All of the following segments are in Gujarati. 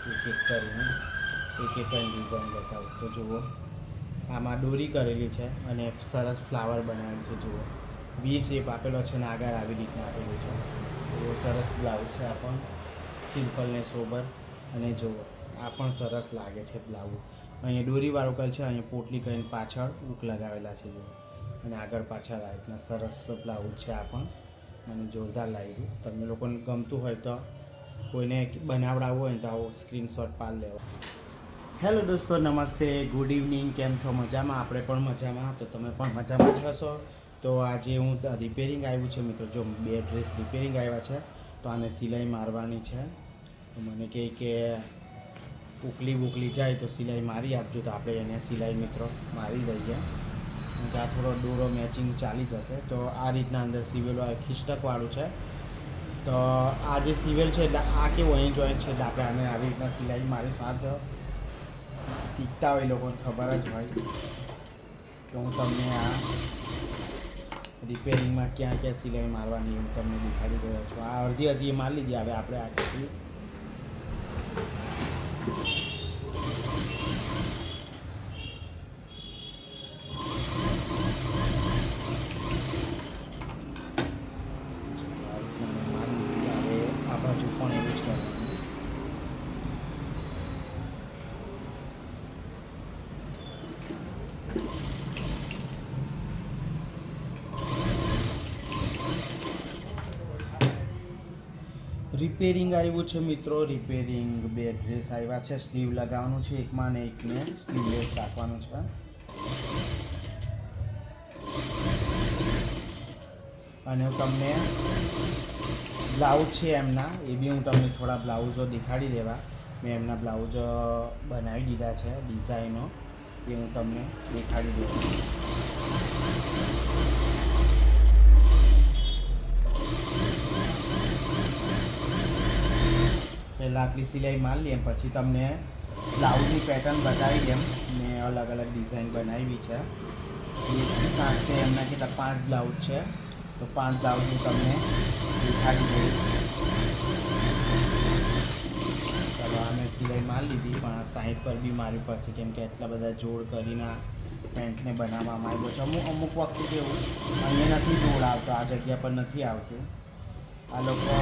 એક એક કરીને, એક એક ડિઝાઇન બતાવું. તો જુઓ, આમાં દોરી કરેલી છે અને સરસ ફ્લાવર બનાવેલું છે, જુઓ. વી શેપ આપેલો છે અને આગળ આવી રીતના આપેલું છે. એવો સરસ બ્લાઉઝ છે આ પણ. સિમ્પલ ને સોબર અને જુઓ, આ પણ સરસ લાગે છે બ્લાઉઝ અહીંયા દોરીવાળું કલ છે, અહીંયા પોટલી કરીને પાછળ ઉક લગાવેલા છે, જુઓ. અને આગળ પાછળ આ રીતના સરસ બ્લાઉઝ છે આ પણ. મને જોરદાર લાગ્યું. તમને લોકોને ગમતું હોય તો કોઈને બનાવડાવવું હોય તો આવો સ્ક્રીનશોટ પાડ લેવા. હેલો દોસ્તો, નમસ્તે ગુડ ઇવનિંગ કેમ છો? મજામાં? આપણે પણ મજામાં. તો તમે પણ મજામાં જ હશો? તો આજે હું રિપેરિંગ આવ્યું છે મિત્રો. જો બે ડ્રેસ રિપેરિંગ આવ્યા છે, તો આને સિલાઈ મારવાની છે. તો મને કહે કે ઉકલી ઉકલી જાય તો સિલાઈ મારી આપજો. તો આપણે એને સિલાઈ મિત્રો મારી દઈએ ત્યાં થોડો દોરો મેચિંગ ચાલી જશે. તો આ રીતના અંદર સિવેલો ખિસ્ટકવાળું છે. તો આ જે સિવેલ છે, એટલે આ કેવું અહીં જોઈન્ટ છે, એટલે આપણે આને આવી રીતના સિલાઈ મારી તો શીખતા હોય લોકોને ખબર જ હોય કે હું તમને આ રિપેરિંગમાં ક્યાં ક્યાં સિલાઈ મારવાની હું તમને દેખાડી રહ્યો છું. આ અડધી અડધી મારી લીધી, હવે આપણે આ રીતના મેં મારી લીધી હવે આ બાજુ પણ એવું જ કરવાનું રિપેરિંગ આવ્યું છે મિત્રો. રિપેરિંગ બે ડ્રેસ આવ્યા છે. સ્લીવ લગાવવાનું છે. એકમાં ને એકને સ્લીવલેસ રાખવાનું છે. અને હું તમને બ્લાઉઝ છે એમના. એ બી હું તમને થોડા બ્લાઉઝો દેખાડી દેવા. મેં એમના બ્લાઉઝ બનાવી દીધા છે, ડિઝાઇનો. એ હું તમને દેખાડી દેવા પહેલાં આટલી સિલાઈ મારી લઈએ પછી તમને બ્લાઉઝની પેટર્ન બતાવી દેમ મેં અલગ અલગ ડિઝાઇન બનાવી છે. એ સાથે એમના કેટલા પાંચ બ્લાઉઝ છે. તો પાંચ બ્લાઉઝ હું તમને દેખાડી દઈશ. ચાલો, આ મેં સિલાઈ મારી લીધી, પણ આ સાઈડ પર બી મારવી પડશે કેમ કે એટલા બધા જોડ કરીને પેન્ટને બનાવવામાં આવ્યો છે. અમુક અમુક વખતે કેવું, અહીંયા નથી જોડ આવતો, આ જગ્યા પર નથી આવતું. આ લોકો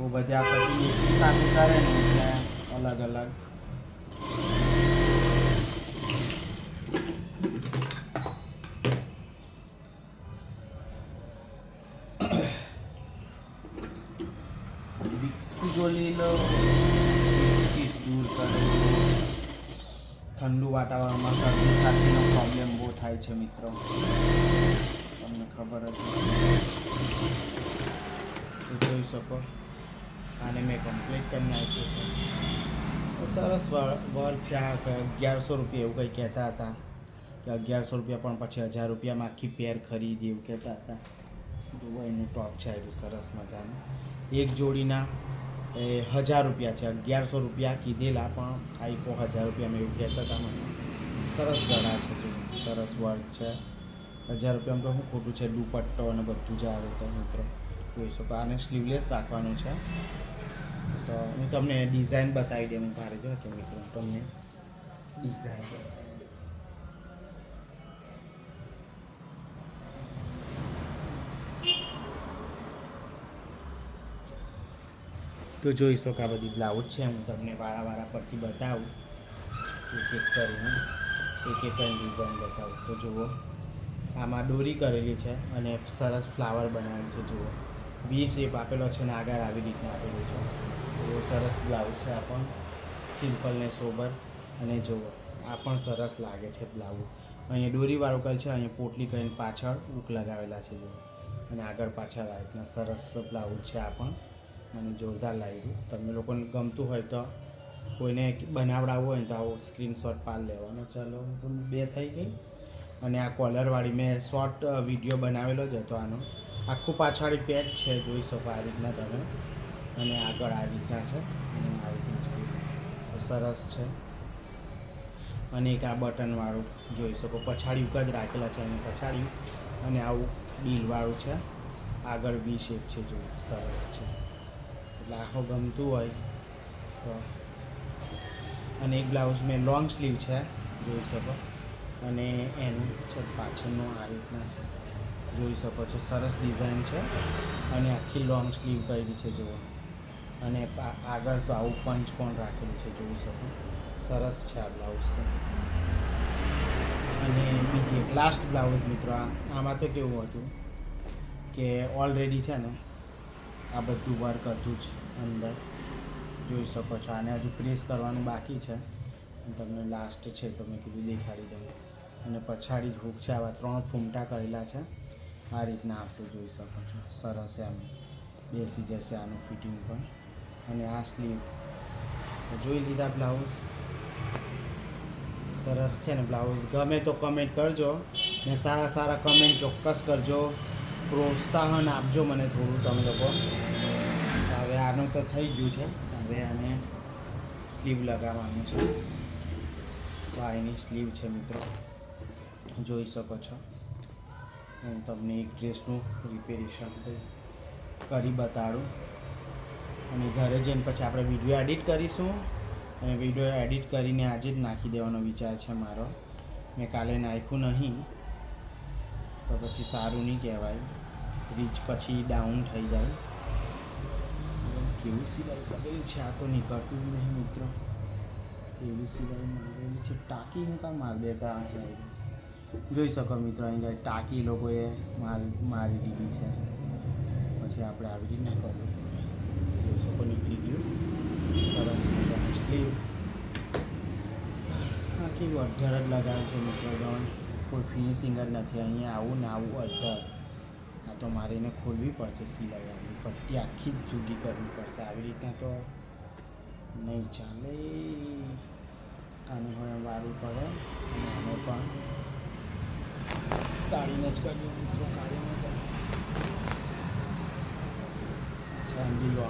બહુ બધી આ પછી એકની સાથે કરે ને એટલે અલગ અલગ. વિક્સ ગોળી લો. દૂર કરે. ઠંડુ વાતાવરણમાં શરદી સાથેનો પ્રોબ્લેમ બહુ થાય છે મિત્રો. તમને ખબર જ જોઈ શકો. આને મેં કમ્પ્લીટ કરી નાખ્યું છે. સરસ વર- વર્ક છે આ અગિયારસો રૂપિયા એવું કંઈ કહેતા હતા. કે અગિયારસો રૂપિયા પણ પછી હજાર રૂપિયામાં આખી પેર ખરીદી એવું કહેતા હતા. જુઓ એનું ટોપ છે આવ્યું સરસ મજાનું. એક જોડીના એ હજાર રૂપિયા છે, અગિયારસો રૂપિયા કીધેલા, પણ આઈપો હજાર રૂપિયા મેં એવું કહેતા હતા મને. સરસ ગળા છે સરસ વર્ક છે. હજાર રૂપિયામાં તો શું ખોટું છે, દુપટ્ટો અને બધું જ આવે તો મિત્રો. જોઈ શકો, આને સ્લીવલેસ રાખવાનું છે. તો હું તમને ડિઝાઇન બતાવી દઉં હું ભારે જો કે મિત્રો તમને ડિઝાઇન તો જોઈ શકો આ બધી બ્લાઉઝ છે, હું તમને વાળા વાળા પરથી બતાવું. એક એક કરીને, એક એક ડિઝાઇન બતાવું. તો જુઓ, આમાં દોરી કરેલી છે અને સરસ ફ્લાવર બનાવેલું છે, જુઓ. વી શેપ આપેલો છે ને આગળ આવી રીતના આપેલું છે. એવો સરસ બ્લાઉઝ છે આ પણ. સિમ્પલ ને સોબર અને જુઓ, આ પણ સરસ લાગે છે બ્લાઉઝ. અહીંયા દોરીવાળું કલ છે, અહીંયા પોટલી કરીને પાછળ ઉક લગાવેલા છે જુઓ. અને આગળ પાછળ આ રીતના સરસ બ્લાઉઝ છે આ પણ. મને જોરદાર લાગ્યું. તમને લોકોને ગમતું હોય તો કોઈને બનાવડાવવું હોય તો આવો સ્ક્રીનશોટ પાર લેવાનો. ચાલો બે થઈ ગઈ. અને આ કોલરવાળી મેં શોર્ટ વીડિયો બનાવેલો જ હતો આનો. આખું પાછાડી પેક છે, જોઈ શકો આ રીતના તમે. અને આગળ આ રીતના છે. અને આ રીતના. સરસ છે. અને એક આ બટનવાળું જોઈ શકો. પછાડી કદ રાખેલા છે. અને પછાડી અને આવું ડીલવાળું છે. આગળ વી શેપ છે જો સરસ છે. એટલે આખો ગમતું હોય તો. અને એક બ્લાઉઝ મેં લોંગ સ્લીવ છે. જોઈ શકો. અને એનું છે પાછળનું આ રીતના છે. જોઈ શકો છો. સરસ ડિઝાઇન છે. અને આખી લોંગ સ્લીવ કરી છે. જુઓ. અને આગળ તો આવું પંચ પણ રાખેલું છે જોઈ શકો. સરસ છે આ બ્લાઉઝ તો. અને બીજી એક લાસ્ટ બ્લાઉઝ મિત્રો આમાં તો કેવું હતું કે ઓલરેડી છે ને, આ બધું વર્ક હતું જ અંદર. જોઈ શકો છો, આને હજુ પ્રેસ કરવાનું બાકી છે. તમને લાસ્ટ છે તો મેં કીધું દેખાડી દઉં. અને પછાડી જ હુક છે, આવા ત્રણ ફૂમટા કરેલા છે. આ રીતના આવશે, જોઈ શકો છો. સરસ એમ બેસી જશે આનું ફિટિંગ પણ. અને આ સ્લીવ જોઈ લીધા બ્લાઉઝ સરસ છે ને બ્લાઉઝ ગમે તો કમેન્ટ કરજો ને સારા સારા કમેન્ટ ચોક્કસ કરજો. પ્રોત્સાહન આપજો મને થોડું, તમે લોકો. હવે આનું તો થઈ ગયું છે. હવે આને સ્લીવ લગાવવાનું છે. તો આ એની સ્લીવ છે મિત્રો. જોઈ શકો છો. હું તમને એક ડ્રેસનું રિપેરેશન કરી બતાડું. અને ઘરે જઈને પછી આપણે વીડિયો એડિટ કરીશું. અને વીડિયો એડિટ કરીને આજે જ નાખી દેવાનો વિચાર છે મારો. મેં કાલે નાખ્યું નહીં. તો પછી સારું નહીં કહેવાય. રીચ પછી ડાઉન થઈ જાય. કેવું સિલાઈ કરેલી છે? આ તો નીકળતું જ નહીં મિત્રો. એવી સિલાઈ મારેલી છે? ટાંકી હું કાં મારી દેતા જોઈ શકો મિત્રો, અહીં ગાડી ટાંકી લોકોએ માર, મારી દીધી છે. પછી આપણે આવી રીતના કરવું જોઈ નીકળી ગયું સરસ મજાનું આખી અઢાર જ લગાવે છે મિત્રો ગણ. કોઈ ફિનિશિંગ જ નથી, અહીંયા આવું ને આવું અધર. આ તો મારે એને ખોલવી પડશે સિલાઈ આની પટ્ટી આખી જ જુદી કરવી પડશે. આવી રીતના તો નહીં ચાલે. આને હવે વારવું પડે. અને પણ કાઢીને જ કર્યું મિત્રો જ અચ્છા એમ બી લોંગ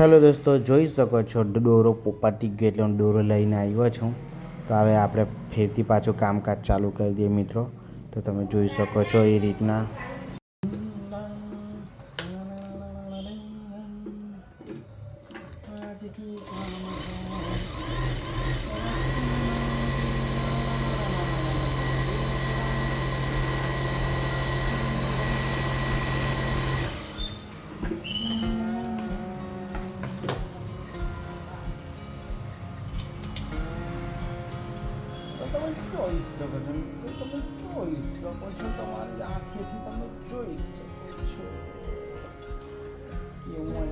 હેલો દોસ્તો, જોઈ શકો છો દોરો પતી ગયો એટલે હું દોરો લઈને આવ્યો છું. તો હવે આપણે ફેરથી પાછું કામકાજ ચાલુ કરી દઈએ મિત્રો. તો તમે જોઈ શકો છો એ રીતના.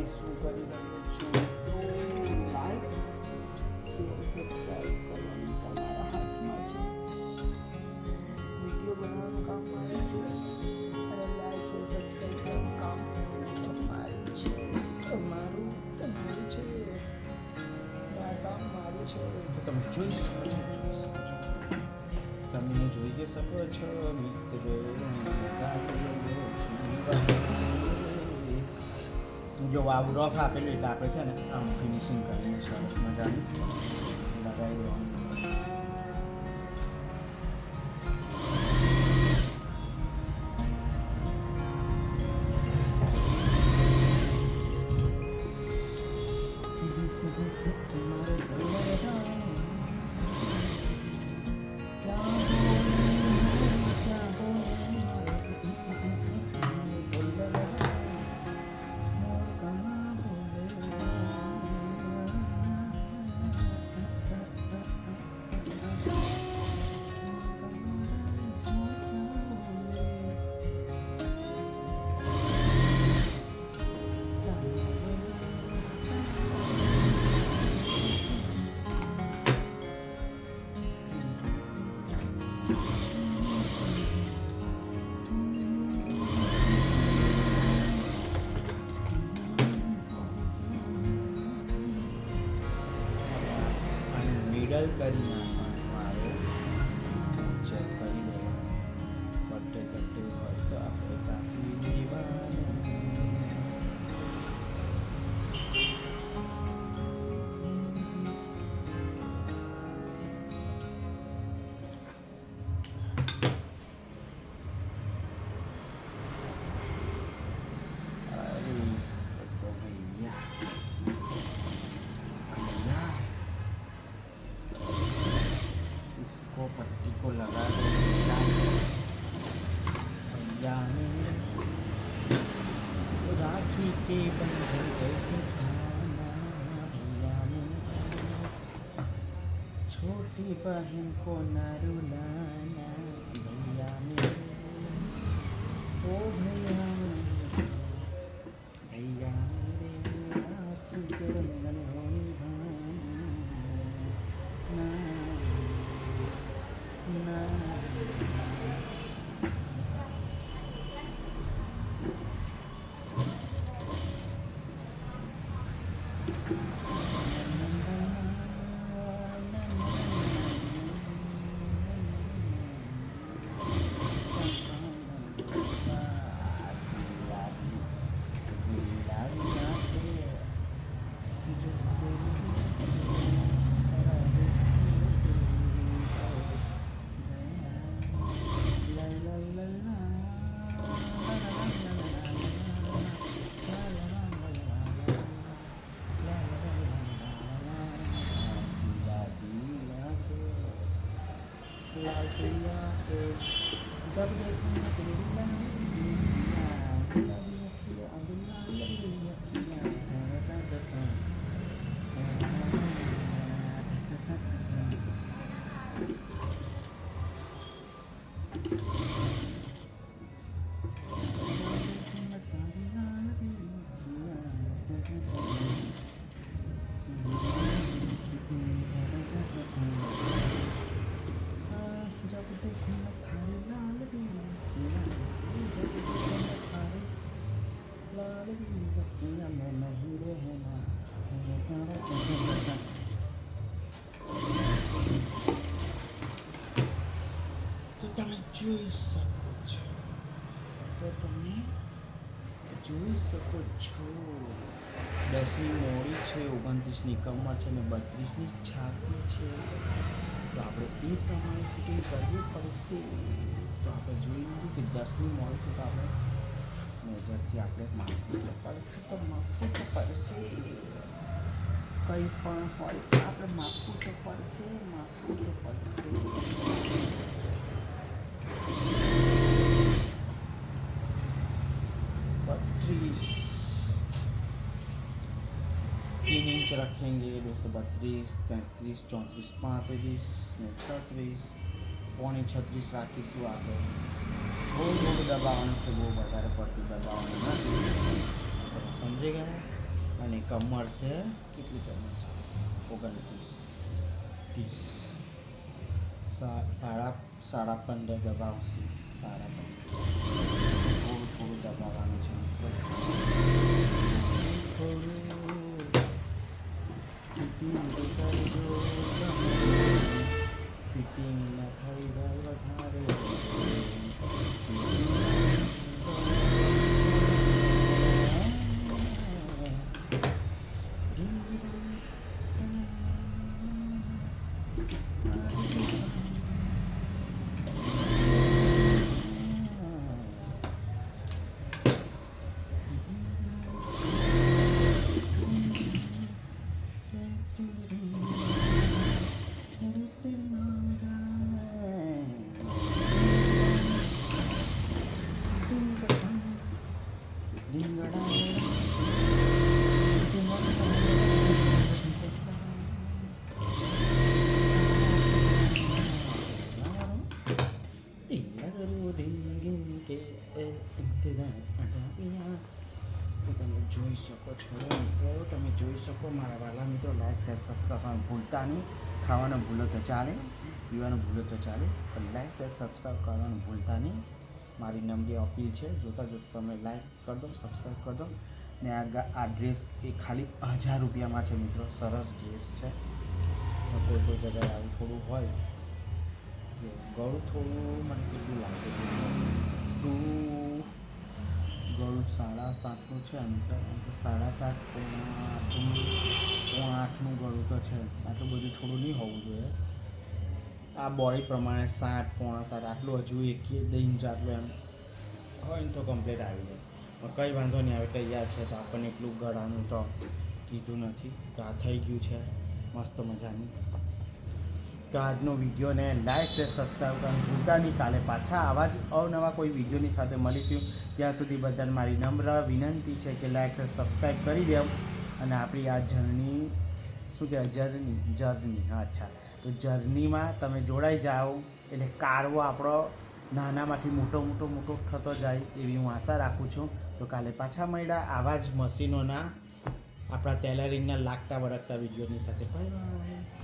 અહીં શું કરી રહ્યો છું તો લાઈક શેર સબસ્ક્રાઈબ કરવાનું તમારા હાથમાં છે વીડિયો બનાવવાનું કામ મારે છે અને લાઈક શેર સબસ્ક્રાઈબ કામ તમારું છે તમારું તમારું છે આ કામ મારું છે તો તમે જોઈ શકો છો તમે જોઈ શકો છો જો આવું રફ આપેલું એટલે આપણે છે ને, આમ ફિનિશિંગ કરીને સરસ મજાનું. લગાવી દેવાનું કલર કરી মোটি পাহিন কোনারুলা જોઈ શકો છો. તો તમે જોઈ શકો છો. દસની મોડી છે, ઓગણત્રીસની કમર છે ને બત્રીસની છાતી છે. તો આપણે એ પ્રમાણે ફિટિંગ કરવી પડશે. તો આપણે જોઈ લીધું કે દસની મોડી છે, તો આપણે મેજરથી આપણે માપવું તો પડશે, તો માપવું તો પડશે. કંઈ પણ હોય આપણે માપવું તો પડશે. रखेंगे, दोस्तों बत्तीस, तैंतीस, चौंतीस, पैंतीस, छत्तीस, पौने छत्तीस राखीस हुआ तो वो लोग दबाव से वो बता रहे पड़ती तो दबाव में समझे गए यानी कमर से कितनी कमर से ओगनतीस तीस साढ़ा साढ़ा पंद्रह दबाव से, साढ़ा पंद्रह। थोड़ा थोड़ी दबाव आने चाहिए। थोड़ी ફિટિંગ શકો છો. મિત્રો તમે જોઈ શકો, મારા વાલા મિત્રો લાઈક સબસ્ક્રાઈબ કરવાનું ભૂલતા નહીં. ખાવાનું ભૂલો તો ચાલે, પીવાનું ભૂલો તો ચાલે, પણ લાઈક સબસ્ક્રાઈબ કરવાનું ભૂલતા નહીં. મારી નમ્ર અપીલ છે, જોતાં જોતાં તમે લાઈક કરી દો સબસ્ક્રાઈબ કરી દો. ને આ આ ડ્રેસ એ ખાલી હજાર રૂપિયામાં છે મિત્રો, સરસ ડ્રેસ છે. કોઈ કોઈ જગ્યાએ આવું થોડું હોય ગળું થોડું મને કેટલું લાગે ટુ ગળું સાડા સાતનું છે તો સાડા સાત પોણા આઠનું પોણા આઠનું ગળું તો છે. આટલું બધું થોડું નહીં હોવું જોઈએ. આ બોડી પ્રમાણે સાત, પોણા સાત, આટલું હજુ એક ઇંચ આટલું એમ હોય ને તો કમ્પ્લીટ આવી જાય. પણ કંઈ વાંધો નહીં આવે તૈયાર છે તો આપણને એટલું ગળાનું તો કીધું નથી. તો આ થઈ ગયું છે. મસ્ત મજાનું. તો આજનો વિડીયોને લાઈક છે સબસ્ક્રાઈબ કરવાનું ભૂલતા નહીં. કાલે પાછા આવા જ અવનવા કોઈ વિડીયોની સાથે મળીશું. ત્યાં સુધી બધાને મારી નમ્ર વિનંતી છે કે લાઈક છે સબસ્ક્રાઈબ કરી દેવ. અને આપણી આ જર્ની શું કહેવાય જર્ની જર્ની અચ્છા. તો જર્નીમાં તમે જોડાઈ જાઓ. એટલે કારવો આપણો નાનામાંથી મોટો મોટો મોટો થતો જાય એવી હું આશા રાખું છું. તો કાલે પાછા મળ્યા આવા જ મશીનોના આપણા ટેલરિંગના લાગતા વળગતા વિડીયોની સાથે. બાય